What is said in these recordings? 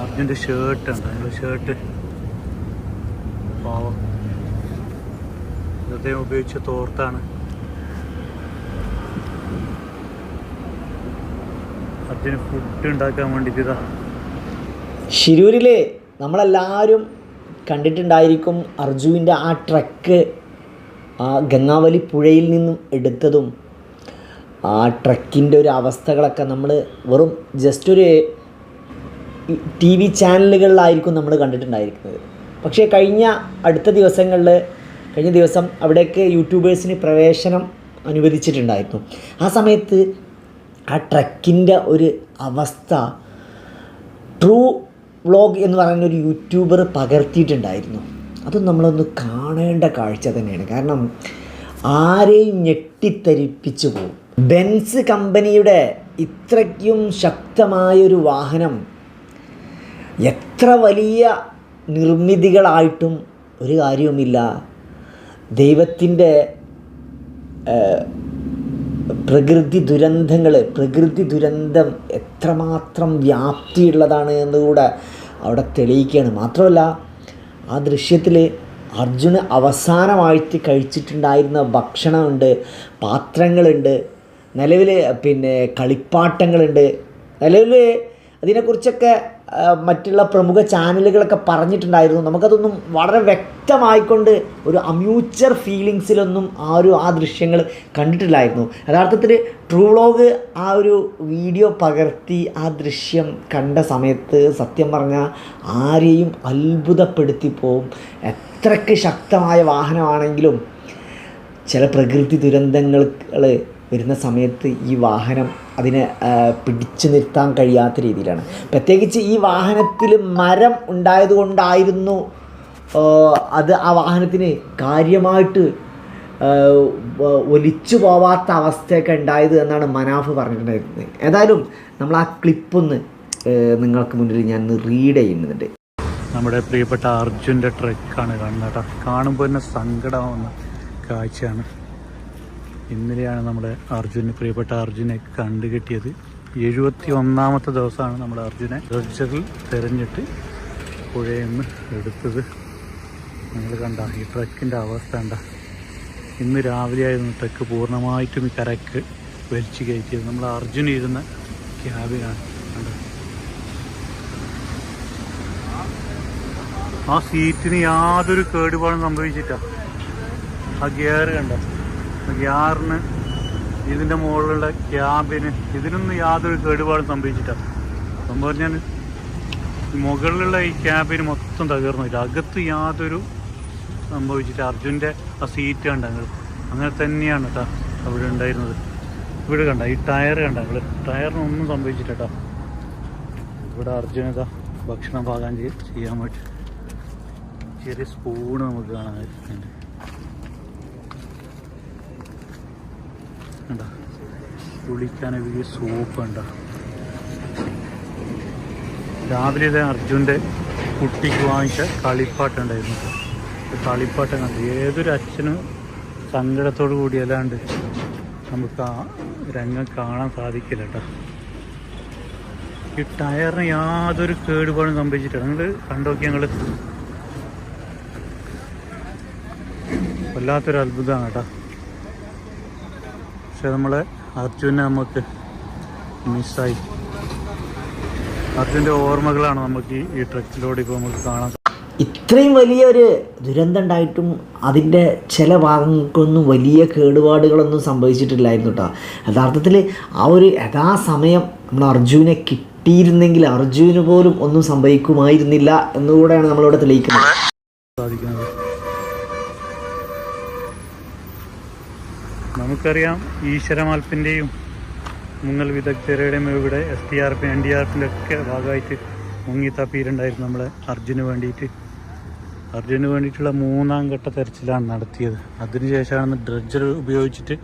അർജുന്റെ ഷേർട്ട് ഉണ്ട്. നമ്മുടെ ഷർട്ട് പാവം. ഇന്നത്തെ ഉപയോഗിച്ച തോർത്താണ്. അർജുന് ഫുഡ് ഉണ്ടാക്കാൻ വേണ്ടിയിട്ട് ശിരൂരിലെ നമ്മളെല്ലാവരും കണ്ടിട്ടുണ്ടായിരിക്കും അർജുവിന്റെ ആ ട്രക്ക് ആ ഗംഗാവലി പുഴയിൽ നിന്നും എടുത്തതും ആ ട്രക്കിന്റെ ഒരു അവസ്ഥകളൊക്കെ നമ്മൾ വെറും ജസ്റ്റ് ഒരു ടി വി ചാനലുകളിലായിരിക്കും നമ്മൾ കണ്ടിട്ടുണ്ടായിരിക്കുന്നത്. പക്ഷേ കഴിഞ്ഞ അടുത്ത ദിവസങ്ങളിൽ കഴിഞ്ഞ ദിവസം അവിടേക്ക് യൂട്യൂബേഴ്സിന് പ്രവേശനം അനുവദിച്ചിട്ടുണ്ടായിരുന്നു. ആ സമയത്ത് ആ ട്രക്കിന്റെ ഒരു അവസ്ഥ ട്രൂ വ്ളോഗ് എന്ന് പറയുന്ന ഒരു യൂട്യൂബർ പകർത്തിയിട്ടുണ്ടായിരുന്നു. അതും നമ്മളൊന്ന് കാണേണ്ട കാഴ്ച തന്നെയാണ്. കാരണം ആരെയും ഞെട്ടിത്തരിപ്പിച്ചു പോകും. ബെൻസ് കമ്പനിയുടെ ഇത്രയ്ക്കും ശക്തമായൊരു വാഹനം എത്ര വലിയ നിർമ്മിതികളായിട്ടും ഒരു കാര്യവുമില്ല. ദൈവത്തിന്റെ പ്രകൃതി ദുരന്തങ്ങൾ പ്രകൃതി ദുരന്തം എത്രമാത്രം വ്യാപ്തിയുള്ളതാണ് എന്നുകൂടെ അവിടെ തെളിയിക്കുകയാണ്. മാത്രമല്ല ആ ദൃശ്യത്തിൽ അർജുന് അവസാനമായിട്ട് കഴിച്ചിട്ടുണ്ടായിരുന്ന ഭക്ഷണമുണ്ട് പാത്രങ്ങളുണ്ട് നിലവിൽ പിന്നെ കളിപ്പാട്ടങ്ങളുണ്ട്. നിലവിൽ അതിനെക്കുറിച്ചൊക്കെ മറ്റുള്ള പ്രമുഖ ചാനലുകളൊക്കെ പറഞ്ഞിട്ടുണ്ടായിരുന്നു. നമുക്കതൊന്നും വളരെ വ്യക്തമായിക്കൊണ്ട് ഒരു അമ്യൂച്ചർ ഫീലിങ്സിലൊന്നും ആ ഒരു ആ ദൃശ്യങ്ങൾ കണ്ടിട്ടില്ലായിരുന്നു. യഥാർത്ഥത്തിൽ ട്രൂ വ്ളോഗ് ആ ഒരു വീഡിയോ പകർത്തി ആ ദൃശ്യം കണ്ട സമയത്ത് സത്യം പറഞ്ഞാൽ ആരെയും അത്ഭുതപ്പെടുത്തി പോവും. എത്രയ്ക്ക് ശക്തമായ വാഹനമാണെങ്കിലും ചില പ്രകൃതി ദുരന്തങ്ങൾ വരുന്ന സമയത്ത് ഈ വാഹനം അതിനെ പിടിച്ചു നിർത്താൻ കഴിയാത്ത രീതിയിലാണ്. പ്രത്യേകിച്ച് ഈ വാഹനത്തിൽ മരം ഉണ്ടായതുകൊണ്ടായിരുന്നു അത് ആ വാഹനത്തിന് കാര്യമായിട്ട് ഒലിച്ചു പോവാത്ത അവസ്ഥയൊക്കെ ഉണ്ടായത് എന്നാണ് മനാഫ് പറഞ്ഞിട്ടുണ്ടായിരുന്നത്. ഏതായാലും നമ്മൾ ആ ക്ലിപ്പൊന്ന് നിങ്ങൾക്ക് മുന്നിൽ ഞാൻ റീഡ് ചെയ്യുന്നുണ്ട്. നമ്മുടെ പ്രിയപ്പെട്ട അർജുന്റെ ട്രക്കാണ് കാണുന്നത് കേട്ടോ. കാണുമ്പോൾ തന്നെ സങ്കടമാവുന്ന കാഴ്ചയാണ്. ഇന്നലെയാണ് നമ്മുടെ അർജുന് പ്രിയപ്പെട്ട അർജുനെ കണ്ടുകിട്ടിയത്. എഴുപത്തി ഒന്നാമത്തെ ദിവസമാണ് നമ്മുടെ അർജുനെ ഡ്രഡ്ജറിൽ തെരഞ്ഞിട്ട് പുഴയിൽ നിന്ന് എടുത്തത്. നിങ്ങൾ കണ്ട ഈ ട്രക്കിന്റെ അവസ്ഥ കണ്ട. ഇന്ന് രാവിലെ ആയിരുന്നു ട്രക്ക് പൂർണമായിട്ടും ഈ കരക്ക് വലിച്ചു കയറ്റിയത്. നമ്മൾ അർജുന ഇരുന്ന ക്യാബിനാണ് കണ്ടത് ആ സീറ്റിന് യാതൊരു കേടുപാടും സംഭവിച്ചിട്ടാണ് ആ ഗിയർ കണ്ട? ഗിയറിന് ഇതിന്റെ മുകളിലുള്ള ക്യാബിന് ഇതിനൊന്നും യാതൊരു കേടുപാടും സംഭവിച്ചിട്ടില്ല. സംഭവം പറഞ്ഞാൽ മുകളിലുള്ള ഈ ക്യാബിന് മൊത്തം തകർന്നില്ല അകത്ത് യാതൊരു സംഭവിച്ചിട്ട് അർജുന്റെ ആ സീറ്റ് കണ്ട നിങ്ങൾ അങ്ങനെ തന്നെയാണ് കേട്ടോ അവിടെ ഉണ്ടായിരുന്നത്. ഇവിടെ കണ്ട ഈ ടയർ കണ്ട നിങ്ങൾ ടയറിനൊന്നും സംഭവിച്ചില്ല കേട്ടോ. ഇവിടെ അർജുനത ഭക്ഷണം പാകം ചെയ്യ ചെയ്യാൻ വേണ്ടി. ചെറിയ സ്പൂണ് നമുക്ക് കാണാൻ കണ്ടോ? കുളിക്കാൻ സോപ്പ് ഉണ്ടോ രാവിലെ ഇത് അർജുന്റെ കുട്ടിക്ക് വാങ്ങിച്ച കളിപ്പാട്ടുണ്ടായിരുന്നു കളിപ്പാട്ടം കണ്ടു? ഏതൊരു അച്ഛനും സങ്കടത്തോടു കൂടി അല്ലാണ്ട് നമുക്ക് ആ രംഗം കാണാൻ സാധിക്കില്ല കേട്ടോ. ഈ ടയറിന് യാതൊരു കേടുപാടും സംഭവിച്ചിട്ടില്ല. നിങ്ങൾ കണ്ടോക്കി ഞങ്ങൾ വല്ലാത്തൊരു അത്ഭുതമാണ് കേട്ടോ. പക്ഷെ നമ്മളെ അർജുനെ നമുക്ക് മിസ്സായി അർജുന്റെ ഓർമ്മകളാണ് നമുക്ക് ഈ- ട്രക്കിലൂടെ ഇപ്പോൾ നമുക്ക് കാണാൻ ഇത്രയും വലിയൊരു ദുരന്തം ഉണ്ടായിട്ടും അതിന്റെ ചില ഭാഗങ്ങൾക്കൊന്നും വലിയ കേടുപാടുകളൊന്നും സംഭവിച്ചിട്ടില്ലായിരുന്നു കേട്ടോ യഥാർത്ഥത്തിൽ ആ ഒരു യഥാസമയം നമ്മൾ അർജുനെ കിട്ടിയിരുന്നെങ്കിൽ അർജുന് പോലും ഒന്നും സംഭവിക്കുമായിരുന്നില്ല എന്നുകൂടെയാണ് നമ്മളിവിടെ തെളിയിക്കുന്നത്. സാധിക്കുന്നത്. നമുക്കറിയാം ഈശ്വരമാൽപ്പിന്റെയും മുങ്ങൽ വിദഗ്ധരുടെയും ഇവിടെ S T R P N D R പിന്റെ ഭാഗമായിട്ട് മുങ്ങി തപ്പിയിട്ടുണ്ടായിരുന്നു നമ്മളെ അർജുന് വേണ്ടിയിട്ട്. അർജുന് വേണ്ടിയിട്ടുള്ള മൂന്നാം ഘട്ട തെരച്ചിലാണ് നടത്തിയത്. അതിനുശേഷമാണ് ഡ്രഡ്ജർ ഉപയോഗിച്ചിട്ട്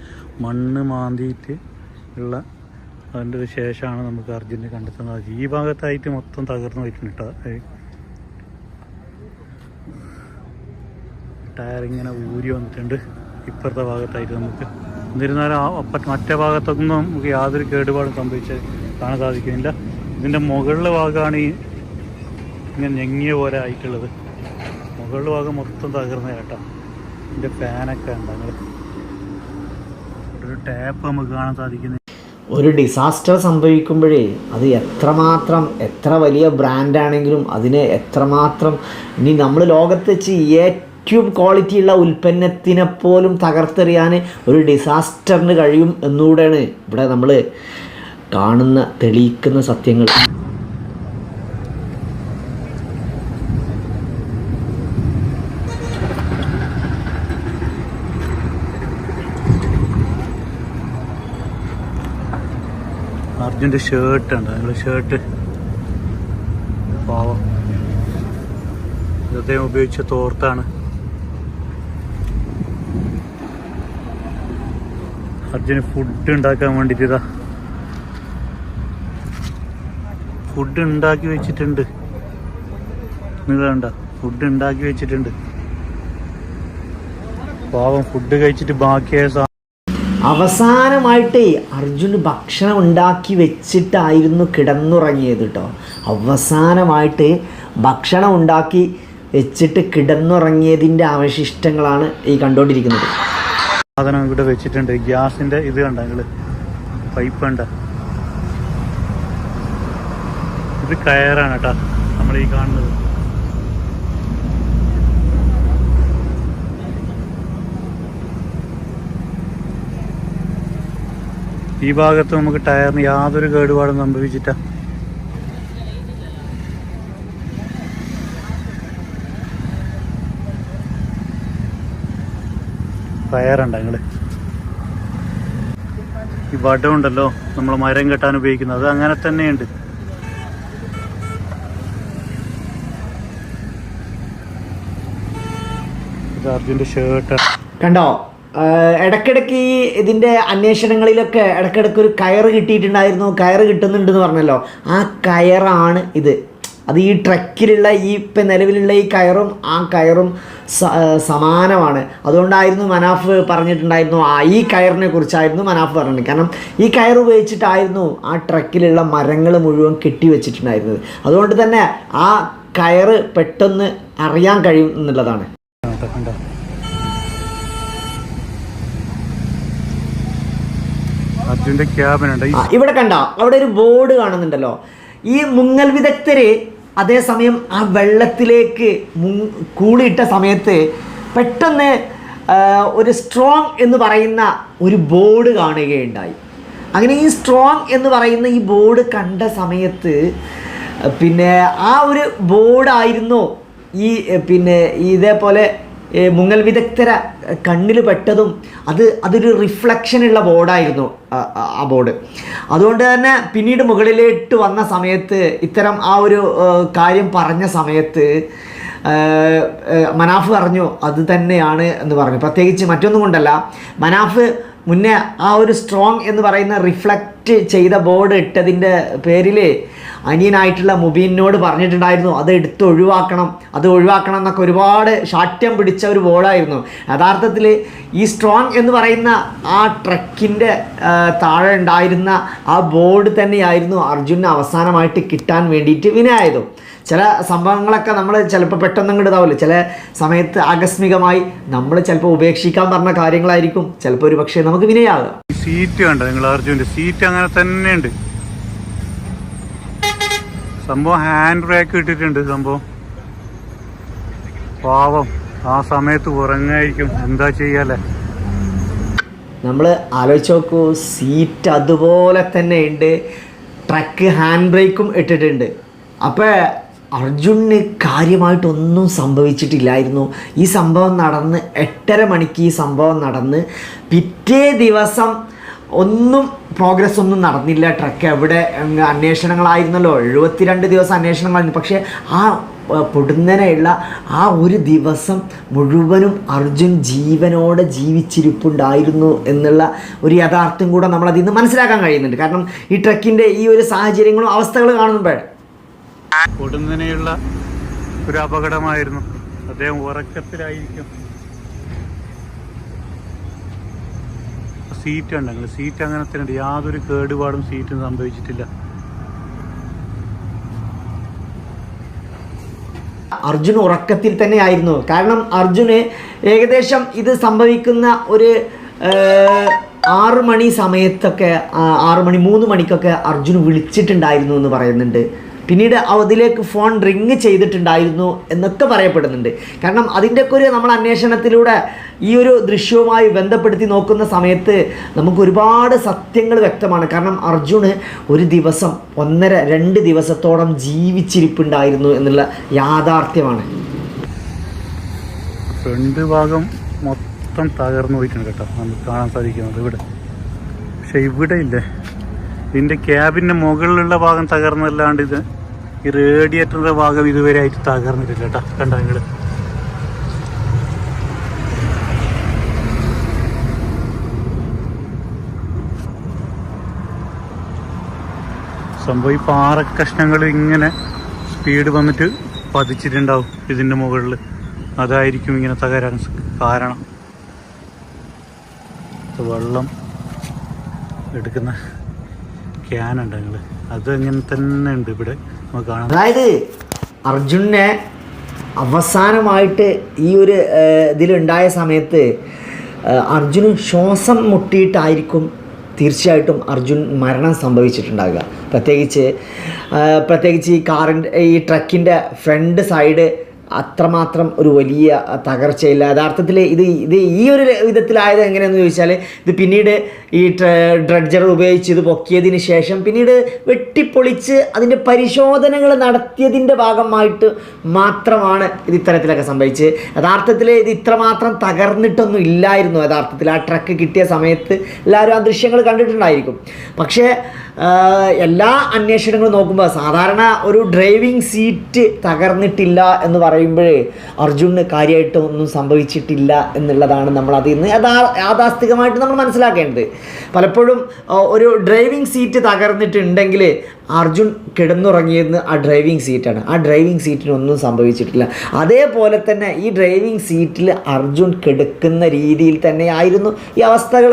മണ്ണ് മാന്തിയിട്ട് ഉള്ള അതിന്റെ ശേഷമാണ് നമുക്ക് അർജുനെ കണ്ടെത്തുന്നത്. ഈ ഭാഗത്തായിട്ട് മൊത്തം തകർന്നു പോയിട്ടുണ്ട് കേട്ടോ ടയർ ഇങ്ങനെ ഊരി വന്നിട്ടുണ്ട്. ഇപ്പുറത്തെ ഭാഗത്തായിട്ട് നമുക്ക്. എന്നിരുന്നാലും മറ്റേ ഭാഗത്തൊന്നും നമുക്ക് യാതൊരു കേടുപാടും സംഭവിച്ച് കാണാൻ സാധിക്കുന്നില്ല. ഇതിന്റെ മുകളിലെ ഭാഗമാണ് ഈ ഇങ്ങനെ ഞെങ്ങിയ പോലെ ആയിട്ടുള്ളത്. മുകളിലെ ഭാഗം മൊത്തം തകർന്ന കേട്ടോ. ഇതിന്റെ ഫാനൊക്കെ ഉണ്ട് അങ്ങനെ ഒരു ടാപ്പ് നമുക്ക് കാണാൻ സാധിക്കുന്നത് ഒരു ഡിസാസ്റ്റർ സംഭവിക്കുമ്പോഴേ അത് എത്രമാത്രം എത്ര വലിയ ബ്രാൻഡാണെങ്കിലും അതിനെ എത്രമാത്രം ഇനി നമ്മൾ ലോകത്ത് വെച്ച് ഏറ്റവും ക്വാളിറ്റിയുള്ള ഉൽപ്പന്നത്തിനെ പോലും തകർത്തെറിയാൻ ഒരു ഡിസാസ്റ്ററിന് കഴിയും എന്നുകൂടെയാണ് ഇവിടെ നമ്മൾ കാണുന്ന തെളിയിക്കുന്ന സത്യങ്ങൾ. അർജുന്റെ ഷർട്ട് ഉണ്ട്. ഷേർട്ട് ഷർട്ട് പാവം. അദ്ദേഹം ഉപയോഗിച്ച തോർത്താണ്. അർജുന് ഫുഡ് ഉണ്ടാക്കാൻ വേണ്ടിയിട്ട് ഫുഡ് ഉണ്ടാക്കി വെച്ചിട്ടുണ്ട്. നിങ്ങൾ കണ്ട ഫുഡ് ഉണ്ടാക്കി വെച്ചിട്ടുണ്ട്. പാവം ഫുഡ് കഴിച്ചിട്ട് ബാക്കിയായ അവസാനമായിട്ട് അർജുന് ഭക്ഷണം ഉണ്ടാക്കി വെച്ചിട്ടായിരുന്നു കിടന്നുറങ്ങിയത് കേട്ടോ അവസാനമായിട്ട് ഭക്ഷണം ഉണ്ടാക്കി വെച്ചിട്ട് കിടന്നുറങ്ങിയതിന്റെ അവശിഷ്ടങ്ങളാണ് ഈ കണ്ടുകൊണ്ടിരിക്കുന്നത്. സാധനം ഇവിടെ വെച്ചിട്ടുണ്ട്. ഗ്യാസിന്റെ ഇത് കണ്ട നിങ്ങൾ? പൈപ്പ് കണ്ട. ഇത് കയറാണ് കേട്ടാ. നമ്മൾ ഈ കാണുന്നത്. ഈ ഭാഗത്ത് നമുക്ക് ടയറിന് യാതൊരു കേടുപാടും സംഭവിച്ചിട്ട കയറുണ്ട നിങ്ങൾ ഈ വടം ഉണ്ടല്ലോ നമ്മൾ മരം കെട്ടാൻ ഉപയോഗിക്കുന്നത്. അത് അങ്ങനെ തന്നെയുണ്ട്. ഇത് അർജുന്റെ ഷർട്ട് കണ്ടോ? ഇടക്കിടക്ക് ഈ ഇതിന്റെ അന്വേഷണങ്ങളിലൊക്കെ ഇടയ്ക്കിടയ്ക്ക് ഒരു കയറ് കിട്ടിയിട്ടുണ്ടായിരുന്നു. കയറ് കിട്ടുന്നുണ്ടെന്ന് പറഞ്ഞല്ലോ. ആ കയറാണ് ഇത്. അത് ഈ ട്രക്കിലുള്ള ഈ ഇപ്പം നിലവിലുള്ള ഈ കയറും ആ കയറും സമാനമാണ്. അതുകൊണ്ടായിരുന്നു മനാഫ് പറഞ്ഞിട്ടുണ്ടായിരുന്നു ആ ഈ കയറിനെ കുറിച്ചായിരുന്നു മനാഫ് പറഞ്ഞത് കാരണം ഈ കയർ ഉപയോഗിച്ചിട്ടായിരുന്നു ആ ട്രക്കിലുള്ള മരങ്ങൾ മുഴുവൻ കെട്ടി വെച്ചിട്ടുണ്ടായിരുന്നത്. അതുകൊണ്ട് തന്നെ ആ കയറ് പെട്ടെന്ന് അറിയാൻ കഴിയും എന്നുള്ളതാണ്. ഇവിടെ കണ്ട? അവിടെ ഒരു ബോർഡ് കാണുന്നുണ്ടല്ലോ. ഈ മുങ്ങൽ വിദഗ്ധര് അതേസമയം ആ വെള്ളത്തിലേക്ക് കൂളിയിട്ട സമയത്ത് പെട്ടെന്ന് ഒരു സ്ട്രോങ് എന്ന് പറയുന്ന ഒരു ബോർഡ് കാണുകയുണ്ടായി. അങ്ങനെ ഈ സ്ട്രോങ് എന്ന് പറയുന്ന ഈ ബോർഡ് കണ്ട സമയത്ത് പിന്നെ ആ ഒരു ബോർഡായിരുന്നു ഈ പിന്നെ ഇതേപോലെ മുങ്ങൽ വിദഗ്ധര കണ്ണിൽ പെട്ടതും അത് അതൊരു റിഫ്ലക്ഷനുള്ള ബോർഡായിരുന്നു ആ- ബോർഡ് അതുകൊണ്ട് തന്നെ പിന്നീട് മുകളിലേട്ട് വന്ന സമയത്ത് ഇത്തരം ആ ഒരു കാര്യം പറഞ്ഞ സമയത്ത് മനാഫ് പറഞ്ഞു അത് തന്നെയാണ് എന്ന് പറഞ്ഞു. പ്രത്യേകിച്ച് മറ്റൊന്നും കൊണ്ടല്ല. മനാഫ് മുന്നേ ആ ഒരു സ്ട്രോങ് എന്ന് പറയുന്ന റിഫ്ലക്റ്റ് ചെയ്ത ബോർഡ് ഇട്ടതിന്റെ പേരിൽ അനിയനായിട്ടുള്ള മുബീനോട് പറഞ്ഞിട്ടുണ്ടായിരുന്നു അത് എടുത്ത് ഒഴിവാക്കണം അത് ഒഴിവാക്കണം എന്നൊക്കെ ഒരുപാട് ശാഠ്യം പിടിച്ച ഒരു ബോർഡായിരുന്നു യഥാർത്ഥത്തിൽ ഈ സ്ട്രോങ് എന്ന് പറയുന്ന ആ ട്രക്കിന്റെ താഴെ ഉണ്ടായിരുന്ന ആ ബോർഡ് തന്നെയായിരുന്നു അർജുന് അവസാനമായിട്ട് കിട്ടാൻ വേണ്ടിയിട്ട് വിനയായതും. ചില സംഭവങ്ങളൊക്കെ നമ്മൾ ചിലപ്പോൾ പെട്ടെന്ന് അങ്ങോട്ട് ഇതാവില്ല ചില സമയത്ത് ആകസ്മികമായി നമ്മൾ ചിലപ്പോൾ ഉപേക്ഷിക്കാൻ പറഞ്ഞ കാര്യങ്ങളായിരിക്കും. ചിലപ്പോൾ ഒരു പക്ഷേ നമുക്ക് വിനയാകുക സീറ്റ് കണ്ടോ നിങ്ങൾ അർജുന്റെ സീറ്റ് അങ്ങനെ തന്നെയുണ്ട്. സംഭവം ഹാൻഡ് ബ്രേക്ക് ഇട്ടിട്ടുണ്ട് സംഭവം. പാവം. ആ സമയത്ത് ഉറങ്ങായിരിക്കും. എന്താ ചെയ്യാലേ നമ്മൾ ആലോചിച്ച് നോക്കൂ സീറ്റ് അതുപോലെ തന്നെ ഉണ്ട്. ട്രക്ക് ഹാൻഡ് ബ്രേക്കും ഇട്ടിട്ടുണ്ട്. അപ്പോൾ അർജുന് കാര്യമായിട്ടൊന്നും സംഭവിച്ചിട്ടില്ലായിരുന്നു. ഈ സംഭവം നടന്ന് എട്ടര മണിക്ക് ഈ സംഭവം നടന്ന് പിറ്റേ ദിവസം ഒന്നും പ്രോഗ്രസ് ഒന്നും നടന്നില്ല. ട്രക്ക് എവിടെ അന്വേഷണങ്ങളായിരുന്നല്ലോ. എഴുപത്തിരണ്ട് ദിവസം അന്വേഷണങ്ങളായിരുന്നു. പക്ഷേ ആ പൊടുന്നനെയുള്ള ആ ഒരു ദിവസം മുഴുവനും അർജുൻ ജീവനോടെ ജീവിച്ചിരിപ്പുണ്ടായിരുന്നു എന്നുള്ള ഒരു യഥാർത്ഥം കൂടെ നമ്മളതിൽ നിന്ന് മനസ്സിലാക്കാൻ കഴിയുന്നുണ്ട്. കാരണം ഈ ട്രക്കിന്റെ ഈ ഒരു സാഹചര്യങ്ങളും അവസ്ഥകൾ കാണുമ്പോൾ കൊടുന്നനെയുള്ള ഒരു അപകടമായിരുന്നു. അദ്ദേഹം ഉറക്കത്തിലായിരിക്കും. സീറ്റ് ഉണ്ടെങ്കിൽ സീറ്റ് അങ്ങനെ തന്നെ യാതൊരു കേടുപാടും സീറ്റിന് സംഭവിച്ചിട്ടില്ല. അർജുൻ ഉറക്കത്തിൽ തന്നെ ആയിരുന്നു. കാരണം അർജുന് ഏകദേശം ഇത് സംഭവിക്കുന്ന ഒരു ആറു മണി സമയത്തൊക്കെ ആറു മണി മൂന്ന് മണിക്കൊക്കെ അർജുൻ വിളിച്ചിട്ടുണ്ടായിരുന്നു എന്ന് പറയുന്നുണ്ട്. പിന്നീട് അതിലേക്ക് ഫോൺ റിങ് ചെയ്തിട്ടുണ്ടായിരുന്നു എന്നൊക്കെ പറയപ്പെടുന്നുണ്ട്. കാരണം അതിന്റെയൊക്കെ ഒരു നമ്മൾ അന്വേഷണത്തിലൂടെ ഈ ഒരു ദൃശ്യവുമായി ബന്ധപ്പെടുത്തി നോക്കുന്ന സമയത്ത് നമുക്ക് ഒരുപാട് സത്യങ്ങൾ വ്യക്തമാണ്. കാരണം അർജുന് ഒരു ദിവസം ഒന്നര രണ്ട് ദിവസത്തോളം ജീവിച്ചിരിപ്പുണ്ടായിരുന്നു എന്നുള്ള യാഥാർത്ഥ്യമാണ്. ഫ്രണ്ട് ഭാഗം മൊത്തം തകർന്നു പോയിട്ടുണ്ട് കേട്ടോ. നമുക്ക് കാണാൻ സാധിക്കുന്നത് ഇവിടെ. പക്ഷെ ഇവിടെ ഇല്ലേ? ഇതിന്റെ ക്യാബിന്റെ മുകളിലുള്ള ഭാഗം തകർന്നല്ലാണ്ട് ഇത് ഈ റേഡിയേറ്ററിന്റെ ഭാഗം ഇതുവരെ ആയിട്ട് തകർന്നിട്ടില്ല കേട്ടോ കണ്ടോ നിങ്ങൾ സംഭവം ഈ പാറക്കഷ്ണങ്ങൾ ഇങ്ങനെ സ്പീഡ് വന്നിട്ട് പതിച്ചിട്ടുണ്ടാവും ഇതിന്റെ മുകളിൽ അതായിരിക്കും ഇങ്ങനെ തകരാൻ കാരണം. വെള്ളം എടുക്കുന്ന ക്യാനുണ്ട് ഞങ്ങൾ അത് ഇങ്ങനെ തന്നെ ഉണ്ട് ഇവിടെ. നമുക്ക് കാണാം. അതായത് അർജുനെ അവസാനമായിട്ട് ഈ ഒരു ഇതിലുണ്ടായ സമയത്ത് അർജുന് ശ്വാസം മുട്ടിയിട്ടായിരിക്കും തീർച്ചയായിട്ടും അർജുൻ മരണം സംഭവിച്ചിട്ടുണ്ടാകുക പ്രത്യേകിച്ച് പ്രത്യേകിച്ച് ഈ കാറിന്റെ ഈ ട്രക്കിന്റെ ഫ്രണ്ട് സൈഡ് അത്രമാത്രം ഒരു വലിയ തകർച്ചയില്ല. യഥാർത്ഥത്തിൽ ഇത് ഇത് ഈ ഒരു വിധത്തിലായത് എങ്ങനെയെന്ന് ചോദിച്ചാൽ ഇത് പിന്നീട് ഈ ഡ്രഡ്ജർ ഉപയോഗിച്ച് ഇത് പൊക്കിയതിന് ശേഷം പിന്നീട് വെട്ടിപ്പൊളിച്ച് അതിന്റെ പരിശോധനകൾ നടത്തിയതിന്റെ ഭാഗമായിട്ട് മാത്രമാണ് ഇത് ഇത്തരത്തിലൊക്കെ സംഭവിച്ചത്. യഥാർത്ഥത്തിൽ ഇത് ഇത്രമാത്രം തകർന്നിട്ടൊന്നും ഇല്ലായിരുന്നു. യഥാർത്ഥത്തിൽ ആ ട്രക്ക് കിട്ടിയ സമയത്ത് എല്ലാവരും ആ ദൃശ്യങ്ങൾ കണ്ടിട്ടുണ്ടായിരിക്കും. പക്ഷേ എല്ലാ അന്വേഷണങ്ങളും നോക്കുമ്പോൾ സാധാരണ ഒരു ഡ്രൈവിംഗ് സീറ്റ് തകർന്നിട്ടില്ല എന്ന് പറയുമ്പോഴേ അർജുന് കാര്യമായിട്ട് ഒന്നും സംഭവിച്ചിട്ടില്ല എന്നുള്ളതാണ് നമ്മൾ അതിൽ നിന്ന് യഥാ യാഥാസ്ഥികമായിട്ട് നമ്മൾ മനസ്സിലാക്കേണ്ടത്. പലപ്പോഴും ഒരു ഡ്രൈവിംഗ് സീറ്റ് തകർന്നിട്ടുണ്ടെങ്കിൽ അർജുൻ കിടന്നുറങ്ങിയിരുന്ന ആ ഡ്രൈവിംഗ് സീറ്റാണ് ആ ഡ്രൈവിംഗ് സീറ്റിനൊന്നും സംഭവിച്ചിട്ടില്ല. അതേപോലെ തന്നെ ഈ ഡ്രൈവിംഗ് സീറ്റിൽ അർജുൻ കിടക്കുന്ന രീതിയിൽ തന്നെ ആയിരുന്നു ഈ അവസ്ഥകൾ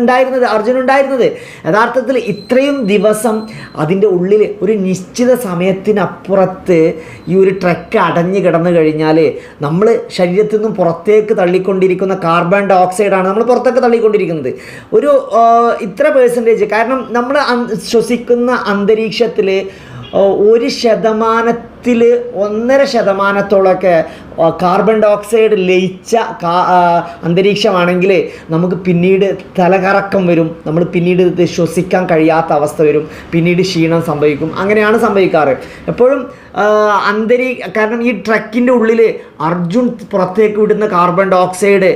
ഉണ്ടായിരുന്നത് അർജുൻ ഉണ്ടായിരുന്നത്. യഥാർത്ഥത്തിൽ ഇത്രയും ദിവസം അതിന്റെ ഉള്ളിൽ ഒരു നിശ്ചിത സമയത്തിനപ്പുറത്ത് ഈ ഒരു ട്രക്ക് അടഞ്ഞു കിടന്നു കഴിഞ്ഞാൽ നമ്മൾ ശരീരത്തിൽ നിന്നും പുറത്തേക്ക് തള്ളിക്കൊണ്ടിരിക്കുന്ന കാർബൺ ഡൈ ഓക്സൈഡാണ് നമ്മൾ പുറത്തേക്ക് തള്ളിക്കൊണ്ടിരിക്കുന്നത്. ഒരു ഇത്ര പേഴ്സന്റേജ് കാരണം നമ്മൾ ശ്വസിക്കുന്ന അന്തരീക്ഷത്തിൽ ഒരു ശതമാനത്തിൽ ഒന്നര ശതമാനത്തോളമൊക്കെ കാർബൺ ഡൈ ഓക്സൈഡ് ലയിച്ച അന്തരീക്ഷമാണെങ്കിൽ നമുക്ക് പിന്നീട് തലകറക്കം വരും. നമ്മൾ പിന്നീട് ശ്വസിക്കാൻ കഴിയാത്ത അവസ്ഥ വരും. പിന്നീട് ക്ഷീണം സംഭവിക്കും. അങ്ങനെയാണ് സംഭവിക്കാറ്. എപ്പോഴും അന്തരീ കാരണം ഈ ട്രക്കിന്റെ ഉള്ളിൽ അർജുൻ പുറത്തേക്ക് വിടുന്ന കാർബൺ ഡൈ ഓക്സൈഡ്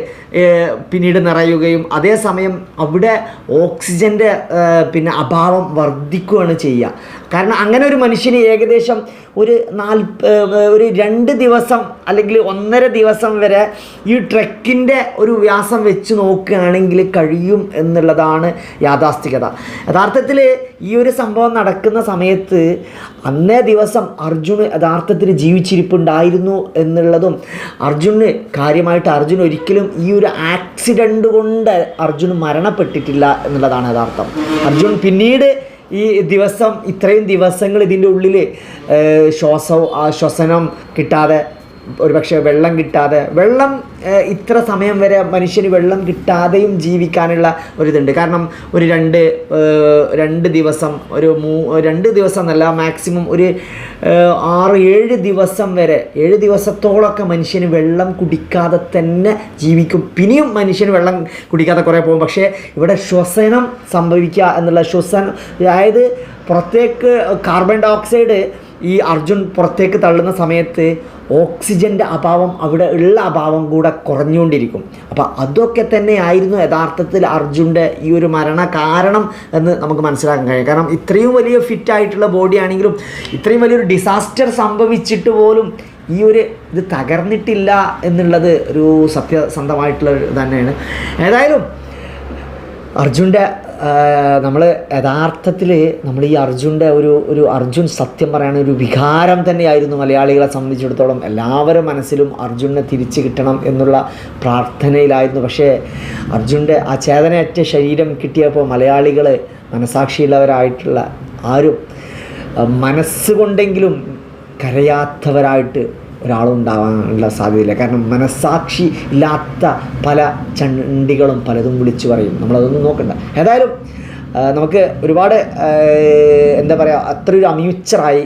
പിന്നീട് നിറയുകയും അതേസമയം അവിടെ ഓക്സിജന്റെ പിന്നെ അഭാവം വർദ്ധിക്കുകയാണ് ചെയ്യുക. കാരണം അങ്ങനെ ഒരു മനുഷ്യന് ഏകദേശം ഒരു നാൽപ്പ ഒരു രണ്ട് ദിവസം അല്ലെങ്കിൽ ഒന്നര ദിവസം വരെ ഈ ട്രക്കിന്റെ ഒരു വ്യാസം വെച്ച് നോക്കുകയാണെങ്കിൽ കഴിയും എന്നുള്ളതാണ് യാഥാസ്ഥികത. യഥാർത്ഥത്തിൽ ഈ ഒരു സംഭവം നടക്കുന്ന സമയത്ത് അന്നേ ദിവസം അർജുന് യഥാർത്ഥത്തിൽ ജീവിച്ചിരിപ്പുണ്ടായിരുന്നു എന്നുള്ളതും അർജുന് കാര്യമായിട്ട് അർജുൻ ഒരിക്കലും ഈ ഒരു ആക്സിഡന്റ് കൊണ്ട് അർജുൻ മരണപ്പെട്ടിട്ടില്ല എന്നുള്ളതാണ് യഥാർത്ഥം. അർജുൻ പിന്നീട് ഈ ദിവസം ഇത്രയും ദിവസങ്ങൾ ഇതിന്റെ ഉള്ളിൽ ശ്വാസം ശ്വസനം കിട്ടാതെ ഒരുപക്ഷെ വെള്ളം കിട്ടാതെ വെള്ളം ഇത്ര സമയം വരെ മനുഷ്യന് വെള്ളം കിട്ടാതെയും ജീവിക്കാനുള്ള ഒരിതുണ്ട്. കാരണം ഒരു രണ്ട് രണ്ട് ദിവസം ഒരു മൂ രണ്ട് ദിവസം എന്നല്ല മാക്സിമം ഒരു ആറ് ഏഴ് ദിവസം വരെ ഏഴ് ദിവസത്തോളമൊക്കെ മനുഷ്യന് വെള്ളം കുടിക്കാതെ തന്നെ ജീവിക്കും. പിന്നെയും മനുഷ്യന് വെള്ളം കുടിക്കാതെ കുറേ പോകും. പക്ഷേ ഇവിടെ ശ്വസനം സംഭവിക്കുക എന്നുള്ള ശ്വസനം അതായത് പുറത്തേക്ക് കാർബൺ ഡൈ ഓക്സൈഡ് ഈ അർജുൻ പുറത്തേക്ക് തള്ളുന്ന സമയത്ത് ഓക്സിജന്റെ അഭാവം അവിടെ ഉള്ള അഭാവം കൂടെ കുറഞ്ഞുകൊണ്ടിരിക്കും. അപ്പോൾ അതൊക്കെ തന്നെ ആയിരുന്നു യഥാർത്ഥത്തിൽ അർജുന്റെ ഈ ഒരു മരണ കാരണം എന്ന് നമുക്ക് മനസ്സിലാക്കാൻ കഴിയും. കാരണം ഇത്രയും വലിയ ഫിറ്റ് ആയിട്ടുള്ള ബോഡി ആണെങ്കിലും ഇത്രയും വലിയൊരു ഡിസാസ്റ്റർ സംഭവിച്ചിട്ട് പോലും ഈ ഒരു ഇത് തകർന്നിട്ടില്ല എന്നുള്ളത് ഒരു സത്യസന്ധമായിട്ടുള്ള തന്നെയാണ്. ഏതായാലും അർജുന്റെ നമ്മൾ യഥാർത്ഥത്തിൽ നമ്മൾ ഈ അർജുന്റെ ഒരു ഒരു അർജുൻ സത്യം പറയുന്ന ഒരു വികാരം തന്നെയായിരുന്നു മലയാളികളെ സംബന്ധിച്ചിടത്തോളം എല്ലാവരും മനസ്സിലും അർജുനെ തിരിച്ചു കിട്ടണം എന്നുള്ള പ്രാർത്ഥനയിലായിരുന്നു. പക്ഷേ അർജുന്റെ ആ ചേതനയറ്റ ശരീരം കിട്ടിയപ്പോൾ മലയാളികൾ മനസാക്ഷിയുള്ളവരായിട്ടുള്ള ആരും മനസ്സുകൊണ്ടെങ്കിലും കരയാത്തവരായിട്ട് ഒരാളും ഉണ്ടാവാനുള്ള സാധ്യതയില്ല. കാരണം മനസാക്ഷി ഇല്ലാത്ത പല ചണ്ടികളും പലതും വിളിച്ചു പറയും. നമ്മളതൊന്നും നോക്കണ്ട. ഏതായാലും നമുക്ക് ഒരുപാട് എന്താ പറയുക അത്ര ഒരു അമ്യൂച്ചറായി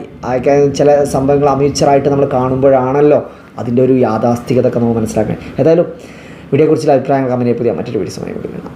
ചില സംഭവങ്ങൾ അമ്യൂച്ചറായിട്ട് നമ്മൾ കാണുമ്പോഴാണല്ലോ അതിന്റെ ഒരു യാഥാസ്ഥികതൊക്കെ നമുക്ക് മനസ്സിലാക്കാൻ ഏതായാലും വീഡിയോയെക്കുറിച്ചുള്ള അഭിപ്രായങ്ങൾ കമന്റ് പുതിയ മറ്റൊരു വീഡിയോ സമയം